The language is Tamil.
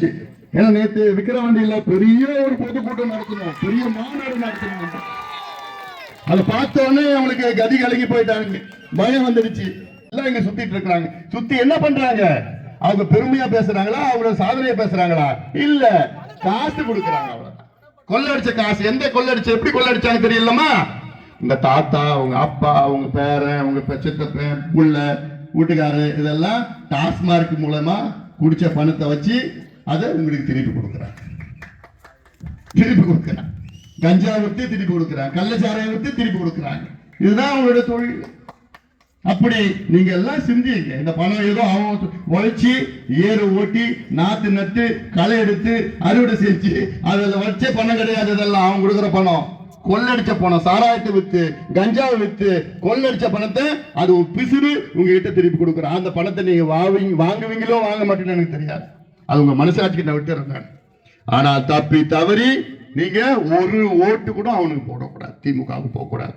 ஆயிடுச்சு. ஏன்னா நேத்து விக்கிரவாண்டியில பெரிய ஒரு பொதுக்கூட்டம் நடத்தணும் பெரிய மாநாடு நடத்தணும் அதை பார்த்தோன்னே உடனே கதி கலங்கி போயிட்டாங்க. பயம் வந்துடுச்சு. எல்லாம் இங்க சுத்திட்டு இருக்காங்க சுத்தி என்ன பண்றாங்க? அவங்க பெருமையா பேசுறாங்களா? அவங்க சாதனையா பேசுறாங்களா? இல்ல. காசு கொடுக்குறாங்க அவ்வளவுதான். கொள்ளடிச்ச காசு. எந்த கொள்ளடிச்ச எப்படி கொள்ளடிச்சாங்க தெரியலமா இந்த தாத்தா அவங்க அப்பா அவங்க பேரன் அவங்க பெ- சித்தப்பன் புள்ள வீட்டுக்காரரு இதெல்லாம் டாஸ்மார்க் மூலமா குடிச்ச பணத்தை வச்சு அதை உங்களுக்கு திருப்பி கொடுக்குறாங்க திருப்பி கொடுக்குறான் கஞ்சா விற்று திருப்பி கொடுக்குறான் கள்ளச்சாராயம் விட்டு திருப்பி கொடுக்குறாங்க இதுதான் அவங்களோட தொழில். அப்படி நீங்க எல்லாம் சிந்திங்க. இந்த பணம் ஏதோ அவன் உழைச்சி ஏறு ஓட்டி நாத்து நட்டு களை எடுத்து அறுவடை செஞ்சு அதில் வச்ச பணம் கிடையாது. இதெல்லாம் அவன் கொடுக்குற பணம். கொள்ளடிச்ச பணம். சாராயத்தை வித்து கஞ்சாவை வித்து கொள்ளடிச்ச பணத்தை அது ஒரு பிசுறு உங்ககிட்ட திருப்பி கொடுக்குறான். அந்த பணத்தை நீங்க வாங்குவீங்களோ வாங்க மாட்டேன்னு எனக்கு தெரியாது. அது உங்க மனசாட்சிக்கு நான் விட்டுறேன் ஆனா தப்பி தவறி நீங்க ஒரு ஓட்டு கூட அவனுக்கு போடக்கூடாது திமுகவுக்கு போகக்கூடாது.